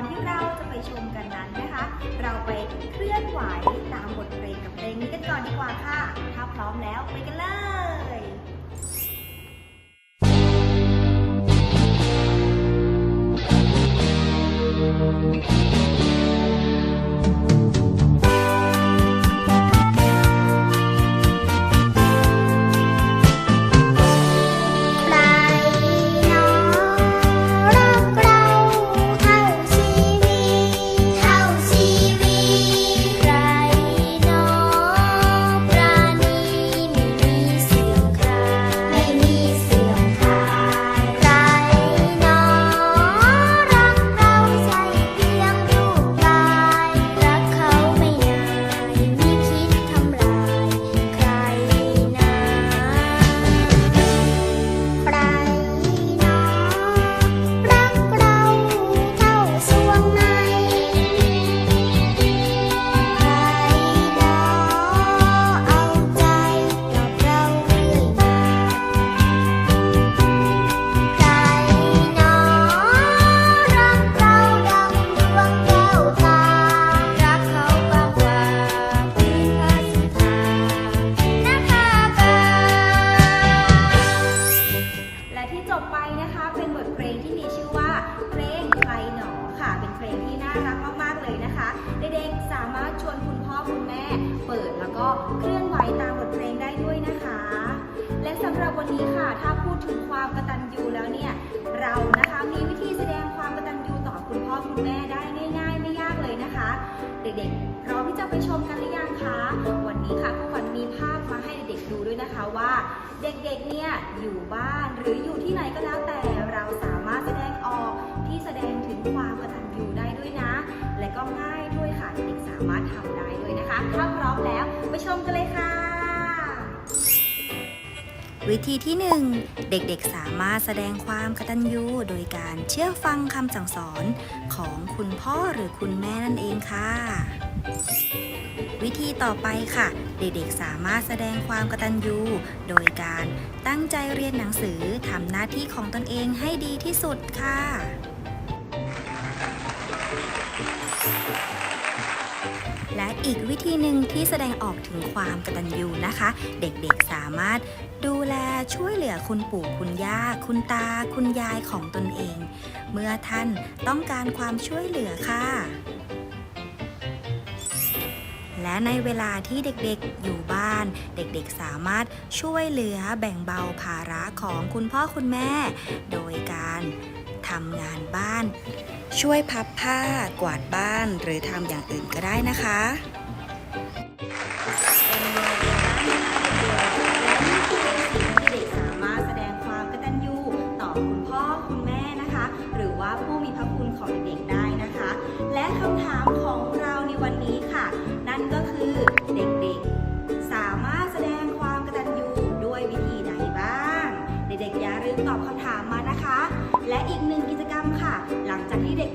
อนที่เราจะไปชมกันนั้นนะคะ เราไปเคลื่อนไหวตามบทเพลงกับเพลงนี้กันก่อนดีกว่าค่ะ ถ้าพร้อมแล้วไปกันเลย เคลื่อนไหวตามบทเพลงได้ด้วยนะคะ และสำหรับวันนี้ค่ะ ถ้าพูดถึงความกตัญญูแล้วเนี่ย เรานะคะมีวิธีแสดงความกตัญญูต่อคุณพ่อคุณแม่ได้ง่าย ๆ ไม่ยากเลยนะคะ เด็กๆพร้อมที่จะไปชมกันหรือยังคะ วันนี้ค่ะครูขวัญมีภาพมาให้เด็กๆดูด้วยนะคะว่า เด็กๆเนี่ยอยู่บ้านหรืออยู่ที่ไหนก็แล้วแต่เรา ไปชมกันเลยค่ะ วิธีที่ 1 เด็กๆสามารถแสดงความกตัญญูโดยการเชื่อฟังคำสั่งสอนของคุณพ่อหรือคุณแม่นั่นเองค่ะ วิธีต่อไปค่ะ เด็กๆสามารถแสดงความกตัญญูโดยการตั้งใจเรียนหนังสือทำหน้าที่ของตนเองให้ดีที่สุดค่ะ และอีกวิธีหนึ่งที่แสดงออกถึงความกตัญญูนะคะ เด็กๆสามารถดูแลช่วยเหลือคุณปู่คุณย่า คุณตา คุณยายของตนเอง เมื่อท่านต้องการความช่วยเหลือค่ะและในเวลาที่เด็กๆอยู่บ้าน เด็กๆสามารถช่วยเหลือแบ่งเบาภาระของคุณพ่อคุณแม่ โดยการ ทำงานบ้าน ช่วยพับผ้ากวาดบ้านหรือทำอย่างอื่นก็ได้นะคะเด็กสามารถแสดงความกตัญญูต่อคุณพ่อคุณแม่นะคะหรือว่าผู้มีพระคุณของเด็กๆได้นะคะและคำถามของเราในวันนี้ค่ะนั่นก็คือเด็กๆสามารถแสดงความกตัญญูด้วยวิธีใดบ้างเด็กๆอย่าลืมตอบคำถาม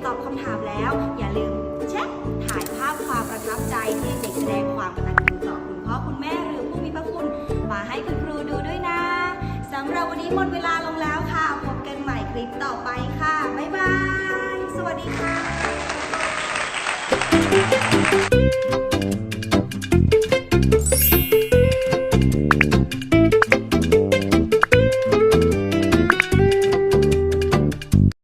ตอบคำถามแล้ว อย่าลืมเช็คถ่ายภาพความประทับใจที่เด็กแสดงความกตัญญูต่อคุณพ่อคุณแม่หรือผู้มีพระคุณ มาให้คุณครูดูด้วยนะสำหรับวันนี้หมดเวลาลงแล้วค่ะ พบกันใหม่คลิปต่อไปค่ะ บ๊ายบาย สวัสดีค่ะ